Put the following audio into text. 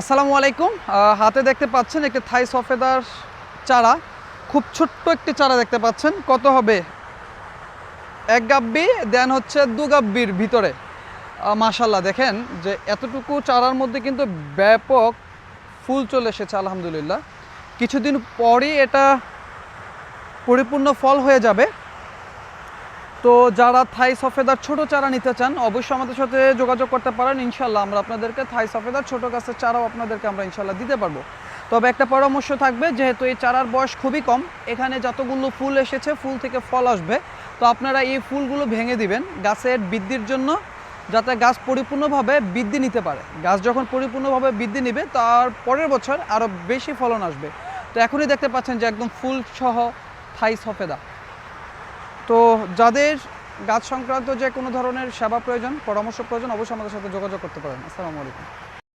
আসসালামু আলাইকুম। হাতে দেখতে পাচ্ছেন একটি থাই সফেদার চারা। খুব ছোট্ট একটি চারা দেখতে পাচ্ছেন। কত হবে? এক গাব্বি, দেন হচ্ছে দু গাব্বির ভিতরে। মাশাল্লাহ দেখেন যে এতটুকু চারার মধ্যে কিন্তু ব্যাপক ফুল চলে এসেছে, আলহামদুলিল্লাহ। কিছুদিন পরই এটা পরিপূর্ণ ফল হয়ে যাবে। তো যারা থাই সফেদার ছোট চারা নিতে চান, অবশ্যই আমাদের সাথে যোগাযোগ করতে পারেন। ইনশাল্লাহ আমরা আপনাদেরকে থাই সফেদার ছোট গাছের চারাও আপনাদেরকে আমরা ইনশাল্লাহ দিতে পারব। তবে একটা পরামর্শ থাকবে, যেহেতু এই চারার বয়স খুবই কম, এখানে যতগুলো ফুল এসেছে, ফুল থেকে ফল আসবে। তো আপনারা এই ফুলগুলো ভেঙে দিবেন গাছের বৃদ্ধির জন্য, যাতে গাছ পরিপূর্ণভাবে বৃদ্ধি নিতে পারে। গাছ যখন পরিপূর্ণভাবে বৃদ্ধি নেবে, তার পরের বছর আরও বেশি ফলন আসবে। তো এখনই দেখতে পাচ্ছেন যে একদম ফুল সহ থাই সফেদা। তো যাদের গাছ সংক্রান্ত যে কোনো ধরনের সেবা প্রয়োজন, পরামর্শ প্রয়োজন, অবশ্যই আমাদের সাথে যোগাযোগ করতে পারেন। আসসালামু আলাইকুম।